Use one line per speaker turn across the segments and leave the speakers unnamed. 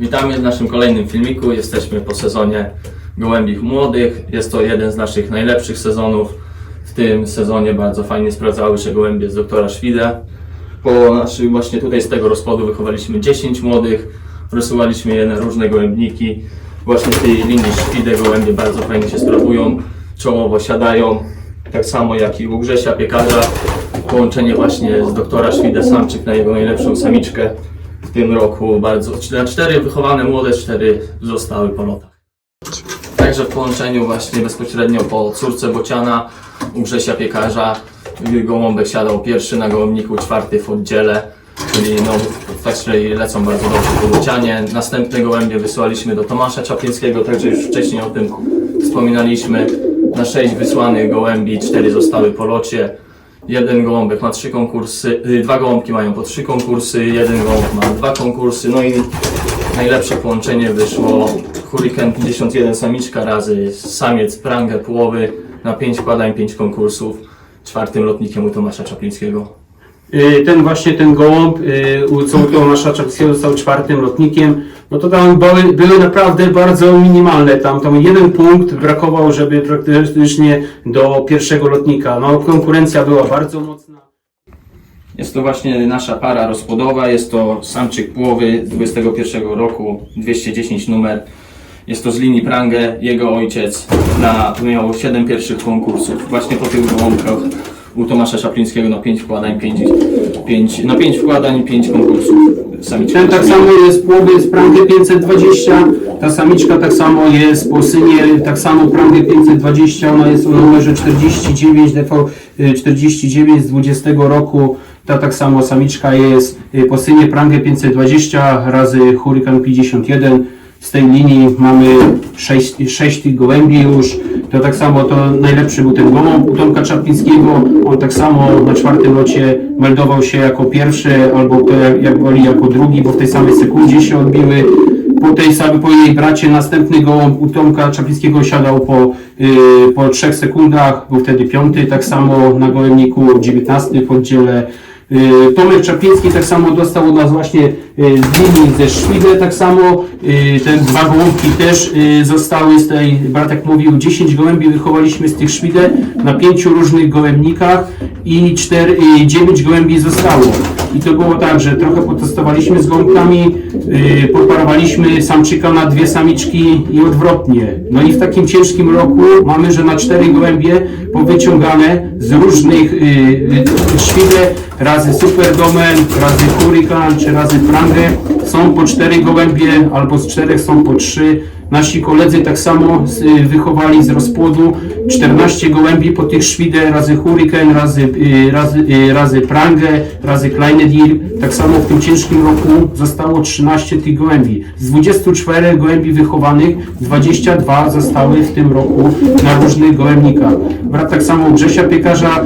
Witamy w naszym kolejnym filmiku. Jesteśmy po sezonie gołębich młodych. Jest to jeden z naszych najlepszych sezonów. W tym sezonie bardzo fajnie sprawdzały się gołębie z doktora Szwidę. Po naszym właśnie tutaj z tego rozpłodu wychowaliśmy 10 młodych. Wysyłaliśmy je na różne gołębniki. Właśnie w tej linii Szwidę gołębie bardzo fajnie się sprawują. Czołowo siadają. Tak samo jak i u Grzesia Piekarza. Połączenie właśnie z doktora Szwidę Samczyk na jego najlepszą samiczkę w tym roku bardzo. Na cztery wychowane młode, cztery zostały po lotach. Także w połączeniu właśnie bezpośrednio po córce Bociana u Grzesia Piekarza gołąbek siadał pierwszy na gołębniku, czwarty w oddziale. Czyli no, także lecą bardzo dobrze po Bocianie. Następne gołębie wysłaliśmy do Tomasza Czaplińskiego, także już wcześniej o tym wspominaliśmy. Na sześć wysłanych gołębi, cztery zostały po locie. Jeden gołąbek ma trzy konkursy, y, dwa gołąbki mają po trzy konkursy, jeden gołąb ma dwa konkursy, no i najlepsze połączenie wyszło Hurricane 51 samiczka razy samiec prangę połowy na pięć wkładań, pięć konkursów. Czwartym lotnikiem u Tomasza Czaplińskiego.
Y, Ten właśnie ten gołąb, y, co Tomasza Czapskiego został czwartym lotnikiem, no to tam były, były naprawdę bardzo minimalne, tam, tam jeden punkt brakował, żeby praktycznie do pierwszego lotnika, no konkurencja była bardzo mocna.
Jest to właśnie nasza para rozpłodowa, jest to samczyk płowy z 21 roku, 210 numer. Jest to z linii Prangę, jego ojciec na, miał 7 pierwszych konkursów. Właśnie po tych gołąbkach u Tomasza Szaplińskiego na 5 wkładań, 5, 5, na 5 wkładań, 5 konkursów. Samiczka
Ten tak samo jest płowy z prangę 520, ta samiczka tak samo jest po synie, tak samo prangę 520, ona jest o numerze 49 DV y, 49 z 20 roku. Ta tak samo samiczka jest y, po synie prangę 520 razy Hurricane 51. Z tej linii mamy 6, 6 tych gołębi już. To tak samo to najlepszy był ten gołąb u Tomka Czaplińskiego. On tak samo na czwartym locie meldował się jako pierwszy albo jak woli jako drugi, bo w tej samej sekundzie się odbiły. Po tej samej, po jej bracie następny gołąb u Tomka Czaplińskiego siadał po, yy, po 3 sekundach, był wtedy piąty, tak samo na gołębniku 19 w oddziale. Yy, Tomek Czapliński tak samo dostał od nas właśnie yy, z linii ze Szwidle tak samo. Yy, Te dwa gołąbki też zostały z tej, Bartek mówił, 10 gołębi wychowaliśmy z tych Szwidle na pięciu różnych gołębnikach i 4, yy, 9 gołębi zostało. I to było tak, że trochę potestowaliśmy z gołąbkami, poparowaliśmy samczyka na dwie samiczki i odwrotnie. No i w takim ciężkim roku mamy, że na cztery gołębie powyciągane z różnych Szwidle razy Superdomen, razy Hurricane czy razy Prangę są po cztery gołębie albo z czterech są po trzy. Nasi koledzy tak samo y, wychowali z rozpłodu 14 gołębi po tych szwidę razy Hurricane, razy, y, razy, y, razy Prangę, razy Kleine Deer. Tak samo w tym ciężkim roku zostało 13 tych gołębi. Z 24 gołębi wychowanych 22 zostały w tym roku na różnych gołębnikach. Brat tak samo Grzesia Piekarza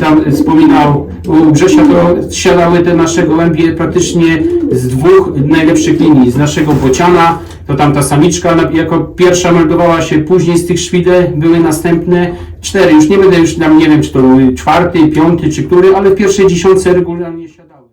tam wspominał, u Grzesia to siadały te nasze gołębie praktycznie z dwóch najlepszych linii. Z naszego Bociana, to tam ta samiczka jako pierwsza meldowała się, później z tych szwide były następne cztery. Już nie będę już tam, nie wiem czy to był czwarty, piąty czy który, ale w pierwszej dziesiątce regularnie siadały.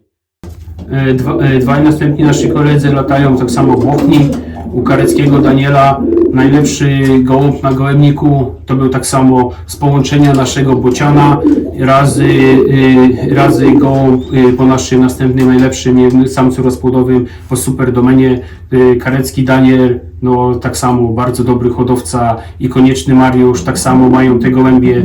E, Dwa, e, dwaj następni nasi koledzy latają tak samo w Bochni. U Kareckiego Daniela najlepszy gołąb na gołębniku to był tak samo z połączenia naszego bociana. Razy, y, razy gołąb y, po naszym następnym najlepszym samcu rozpłodowym po superdomenie. Y, Karecki Daniel no tak samo bardzo dobry hodowca i konieczny Mariusz tak samo mają te gołębie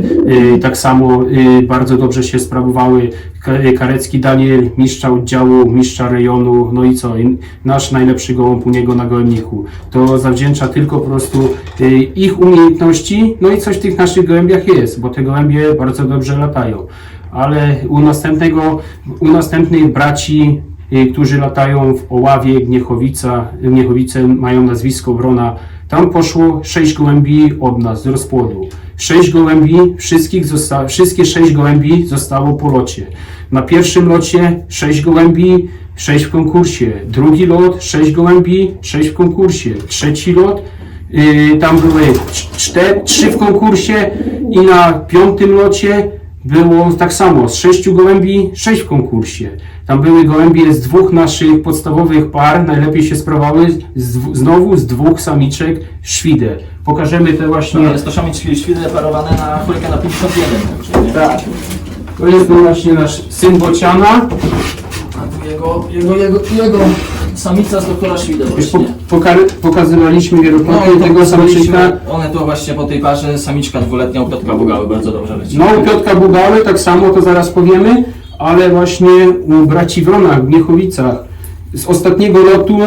tak samo bardzo dobrze się sprawowały. Ka- Karecki Daniel, mistrza oddziału, mistrza rejonu, no i co, nasz najlepszy gołąb u niego na gołębniku. To zawdzięcza tylko po prostu ich umiejętności, no i coś w tych naszych gołębiach jest, bo te gołębie bardzo dobrze latają. Ale u następnego, u następnych braci, y, którzy latają w Oławie, Gniechowica, Gniechowice mają nazwisko Wrona, tam poszło sześć gołębi od nas z rozpłodu. Sześć gołębi, wszystkich zosta- wszystkie sześć gołębi zostało po locie. Na pierwszym locie sześć gołębi, sześć w konkursie. Drugi lot, sześć gołębi, sześć w konkursie. Trzeci lot, tam były cz- cztery, trzy w konkursie i na piątym locie było tak samo, z sześciu gołębi, sześć w konkursie. Tam były gołębie z dwóch naszych podstawowych par, najlepiej się sprawały, z, znowu z dwóch samiczek świde. Pokażemy te właśnie...
No, jest to szamic świdy parowane na chórkę na 51. Czyli nie?
Tak. To jest to właśnie nasz syn Bociana.
A tu jego, jego, jego, jego samica z doktora Świdę
Już po,
właśnie.
poka- pokazywaliśmy wielokrotnie
to
tego samczyka.
One tu właśnie po tej parze, samiczka dwuletnia u Piotra Bugały bardzo dobrze leci.
No u Piotka Bugały, tak samo to zaraz powiemy, ale właśnie u braci Wronach w Miechowicach z ostatniego lotu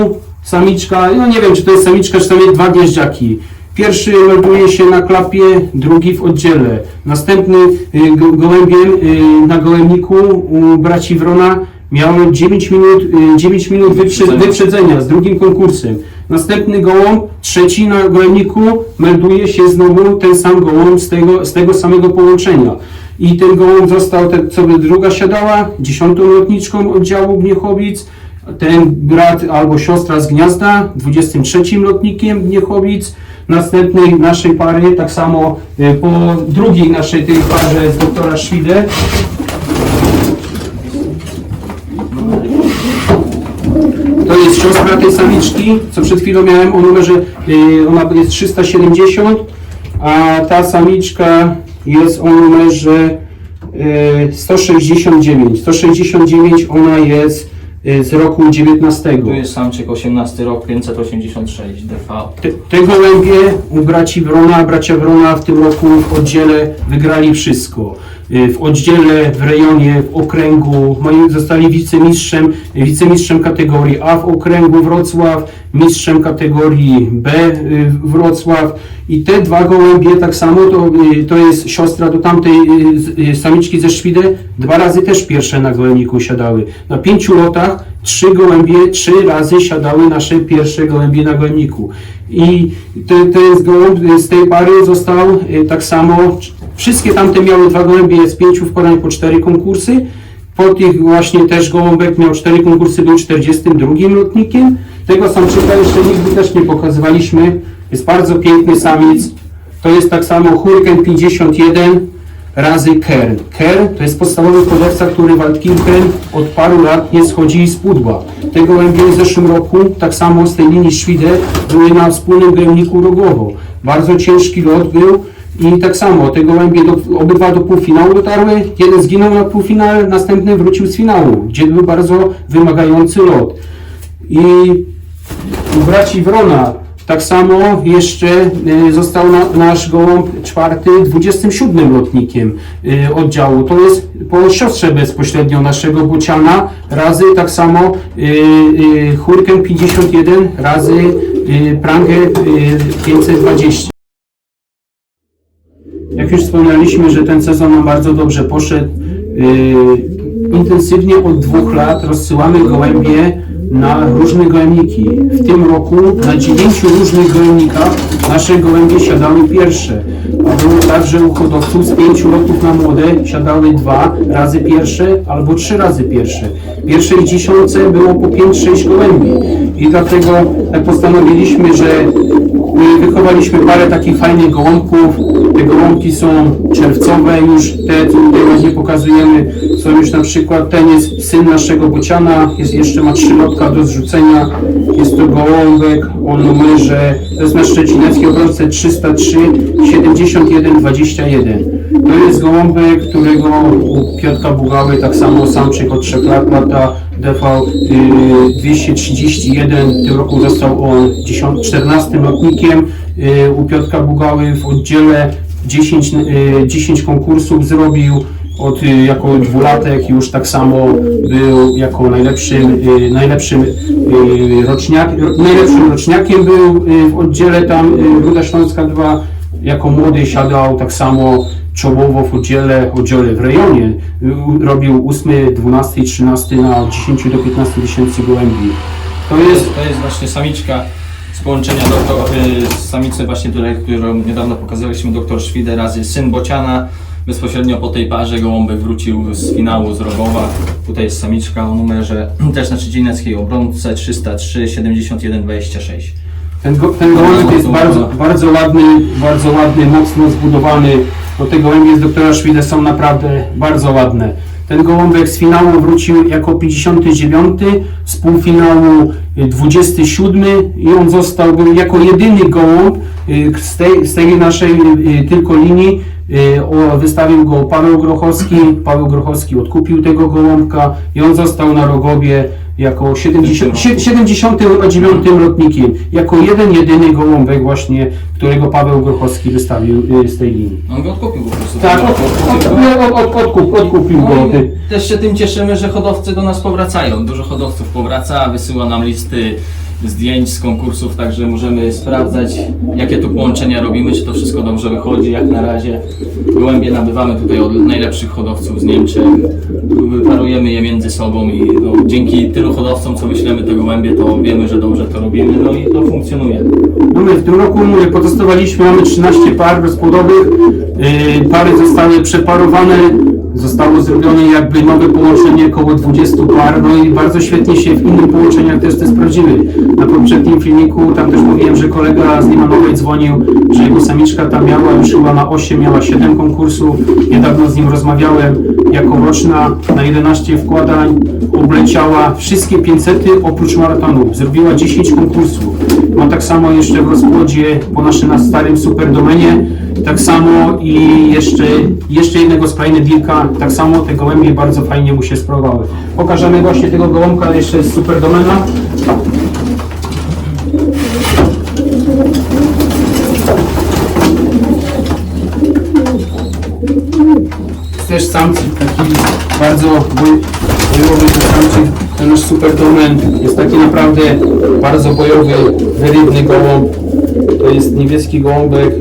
samiczka, no nie wiem czy to jest samiczka, czy tam jest dwa gnieździaki. Pierwszy melduje się na klapie, drugi w oddziele. Następny y, go- gołębiem y, na gołębniku u braci Wrona miał 9 minut, y, 9 minut wyprze-
Wyprzedzenia.
wyprzedzenia z drugim konkursem. Następny gołąb, trzeci na gołębniku, melduje się znowu ten sam gołąb z tego, z tego samego połączenia. I ten gołąb został, te, co by druga siadała, dziesiątą lotniczką oddziału Gniechowic, ten brat albo siostra z gniazda, 23 lotnikiem Gniechowic, następnej naszej pary, tak samo y, po drugiej naszej tej parze z doktora Szwidę, To jest siostra tej samiczki, co przed chwilą miałem o numerze, yy, ona jest 370, a ta samiczka jest o numerze yy, 169. 169 ona jest yy, z roku 19.
Tu jest samczyk 18 rok, 586 DV.
Te, te gołębie u braci Wrona, bracia Wrona w tym roku w oddziele wygrali wszystko. Y, W oddziele, w rejonie, w okręgu, moi zostali wicemistrzem, wicemistrzem kategorii A w okręgu Wrocław, mistrzem kategorii B y, Wrocław i te dwa gołębie tak samo, to, y, to jest siostra do tamtej samiczki ze Szwidy, dwa razy też pierwsze na gołębniku siadały. Na pięciu lotach trzy gołębie, trzy razy siadały nasze pierwsze gołębie na gołębniku. I te- ten gołąb z tej pary został tak samo, wszystkie tamte miały dwa gołębie z pięciu w po cztery konkursy. Po tych właśnie też gołąbek miał cztery konkursy, był 42 lotnikiem. Tego samczyka jeszcze nigdy też nie pokazywaliśmy. Jest bardzo piękny samiec. To jest tak samo Hurricane 51 razy Kern. Kern to jest podstawowy hodowca, który Waldkirchen od paru lat nie schodzi z pudła. Te gołębie w zeszłym roku, tak samo z tej linii Szwidę, były na wspólnym gołębniku Rogowo. Bardzo ciężki lot był i tak samo te gołębie do, obydwa do półfinału dotarły. Jeden zginął na półfinale, następny wrócił z finału, gdzie był bardzo wymagający lot. I u braci Wrona tak samo jeszcze y, został na, nasz gołąb czwarty 27 lotnikiem y, oddziału. To jest po siostrze bezpośrednio naszego Bociana razy tak samo y, Hurken 51 razy Prangę y, 520. Jak już wspomnieliśmy, że ten sezon nam bardzo dobrze poszedł, yy, intensywnie od dwóch lat rozsyłamy gołębie na różne gołębniki. W tym roku na dziewięciu różnych gołębnikach nasze gołębie siadały pierwsze. Było tak, że u hodowców z pięciu lotów na młode siadały dwa razy pierwsze albo trzy razy pierwsze. Pierwszej dziesiątce było po 5-6 gołębi. I dlatego tak postanowiliśmy, że wychowaliśmy parę takich fajnych gołąbków. Te gołąbki są czerwcowe już, te tutaj właśnie pokazujemy. Są już na przykład, ten jest syn naszego bociana, jest, jeszcze ma trzy lotka do zrzucenia. Jest to gołąbek o numerze, to jest na szczecineckiej obrożce 303 71 21. To jest gołąbek, którego u Piotka Bugały tak samo samczyk od 3 lat lata DV y, 231, w tym roku został on 10, 14 lotnikiem. Y, U Piotka Bugały w oddziale 10, y, 10 konkursów zrobił. Od, y, jako dwulatek już tak samo był jako najlepszym, y, najlepszym, y, roczniak, ro, najlepszym roczniakiem był y, w oddziale tam y, Ruda Śląska 2. Jako młody siadał tak samo czołowo w oddziale, oddziale w rejonie. Y, Robił 8, 12 i 13 na od 10 do 15 tysięcy gołębi. To jest,
to jest właśnie samiczka z połączenia doktor, y, z samicy właśnie, tutaj, którą niedawno pokazaliśmy, doktor Szwidę razy syn Bociana. Bezpośrednio po tej parze gołąbek wrócił z finału z Rogowa. Tutaj jest samiczka o numerze też na Trzcineckiej obrączce 303 71 26.
Ten, go, ten jest bardzo, bardzo ładny, bardzo ładny, mocno zbudowany. bo te gołębie z doktora Szwida są naprawdę bardzo ładne. Ten gołąbek z finału wrócił jako 59, z półfinału y, 27 i on został jako jedyny gołąb y, z tej, z tej naszej y, tylko linii. y, Wystawił go Paweł Grochowski. Paweł Grochowski odkupił tego gołąbka i on został na Rogowie jako 70, sie- 79 lotnikiem. Jako jeden, jedyny gołąbek właśnie, którego Paweł Grochowski wystawił y, z tej linii.
On go odkupił po prostu.
Tak, od, od, od, od, odkup, odkupił go.
No też się tym cieszymy, że hodowcy do nas powracają. Dużo hodowców powraca, wysyła nam listy zdjęć z konkursów, także możemy sprawdzać, jakie tu połączenia robimy, czy to wszystko dobrze wychodzi, jak na razie. Gołębie nabywamy tutaj od najlepszych hodowców z Niemczech, wyparujemy je między sobą i no, dzięki tylu hodowcom, co wyślemy te gołębie, to wiemy, że dobrze to robimy, no i to funkcjonuje.
No my w tym roku potestowaliśmy, mamy 13 par rozpłodowych. Yy, pary zostały przeparowane, zostało zrobione jakby nowe połączenie około 20 par, no i bardzo świetnie się w innych połączeniach też te sprawdziły. Na poprzednim filmiku tam też mówiłem, że kolega z Limanowej dzwonił, że jego samiczka tam miała już chyba na 8, miała 7 konkursów. Niedawno z nim rozmawiałem, jako roczna na 11 wkładań obleciała wszystkie 500 oprócz maratonu. Zrobiła 10 konkursów. Ma tak samo jeszcze w rozkładzie po naszym na starym superdomenie. Tak samo i jeszcze, jeszcze jednego sprajny dealka. Tak samo te gołębie bardzo fajnie mu się sprawowały. Pokażemy właśnie tego gołąbka jeszcze z superdomena. też samczyk taki bardzo boj- bojowy ten samczyk, ten nasz super jest taki naprawdę bardzo bojowy, wyrybny gołąb. To jest niebieski gołąbek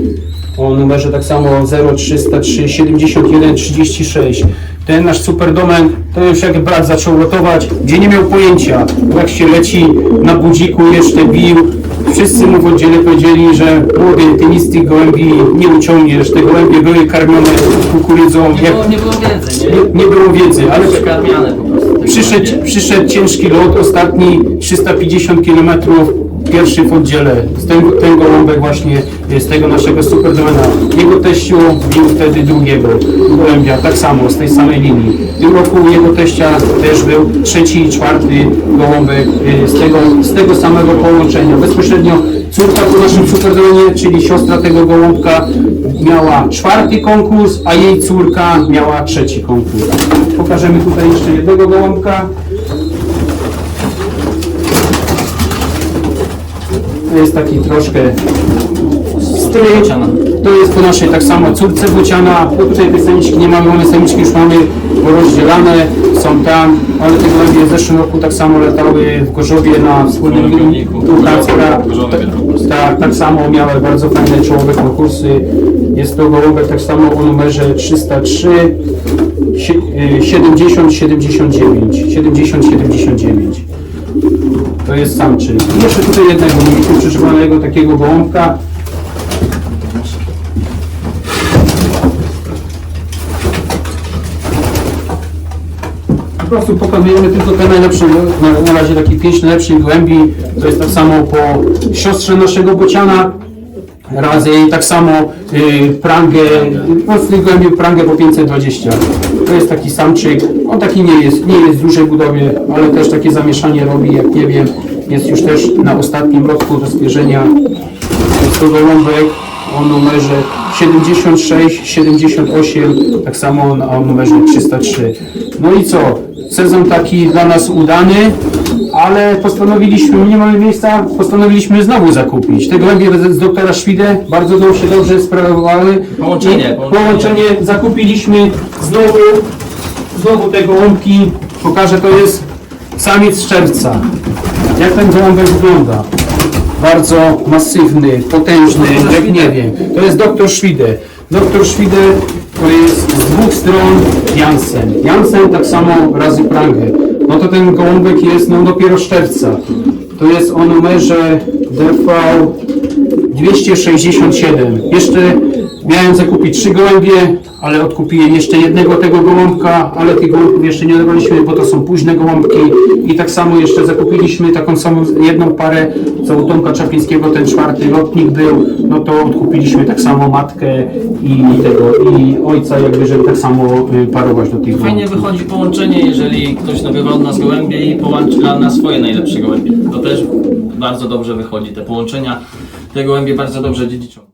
o numerze tak samo 0303 71 36. Ten nasz super domen to już jak brat zaczął lotować, gdzie nie miał pojęcia, jak się leci na budziku jeszcze bił. Wszyscy mu w oddziale powiedzieli, że młody, ty nic z tych gołębi nie uciągniesz. Te gołębie były karmione kukurydzą,
Nie było, nie było wiedzy, nie?
nie, nie było wiedzy, ale
Przekarmiane po prostu. te
przyszedł, przyszedł ciężki lot, ostatni 350 km, pierwszy w oddziale. Z ten, ten gołąbek właśnie z tego naszego superdomena. Jego teściu bił wtedy drugiego gołębia, tak samo, z tej samej linii. W tym roku jego teścia też był trzeci i czwarty gołąbek y, z tego, z tego samego połączenia. Bezpośrednio córka po naszym superdomenie, czyli siostra tego gołąbka miała czwarty konkurs, a jej córka miała trzeci konkurs. Pokażemy tutaj jeszcze jednego gołąbka. To jest taki troszkę stryj. To jest po naszej tak samo córce bociana. Bo tutaj tej samiczki nie mamy, one samiczki już mamy porozdzielane, są tam, ale te gołębie w zeszłym roku tak samo latały w Gorzowie na wspólnym.
Gorzowy
Tak, tak, samo miały bardzo fajne czołowe konkursy. Jest to gołąbek tak samo o numerze 303 70 79 70 79 to jest samczyk. I jeszcze tutaj jednego mieliśmy przyszywanego takiego gołąbka. Po prostu pokazujemy tylko te najlepsze, na, na razie takich pięć najlepszych gołębi. To jest tak samo po siostrze naszego bociana. Razy i tak samo y, prangę, tych gołębi prangę po 520. To jest taki samczyk, on taki nie jest, nie jest w dużej budowie, ale też takie zamieszanie robi, jak nie wiem, jest już też na ostatnim roku do zwierzenia. Jest to o numerze 76, 78, tak samo na- o numerze 303. No i co? Sezon taki dla nas udany, ale postanowiliśmy, nie mamy miejsca, postanowiliśmy znowu zakupić. Te gołębie z z doktora Szwidę bardzo nam się dobrze sprawowały.
Połączenie,
I
połączenie.
połączenie zakupiliśmy znowu, znowu te gołąbki. Pokażę, to jest samiec z czerwca. Jak ten gołąbek wygląda? Bardzo masywny, potężny, jak nie wiem. To jest doktor Szwidę. Doktor Szwidę to jest z dwóch stron Jansen. Jansen tak samo razy prangę. No to ten gołąbek jest no dopiero z czerwca. To jest o numerze DV 267. Jeszcze miałem zakupić trzy gołębie, ale odkupiłem jeszcze jednego tego gołąbka, ale tych gołąbków jeszcze nie dawaliśmy, bo to są późne gołąbki i tak samo jeszcze zakupiliśmy taką samą jedną parę, co u Tomka Czaplińskiego ten czwarty lotnik był, no to odkupiliśmy tak samo matkę i tego, i ojca jakby, żeby tak samo y, parować do tych
Fajnie
gołąbków.
wychodzi połączenie, jeżeli ktoś nabywa od nas gołębie i połącza na swoje najlepsze gołębie. To też bardzo dobrze wychodzi. Te połączenia, te gołębie bardzo dobrze dziedziczą.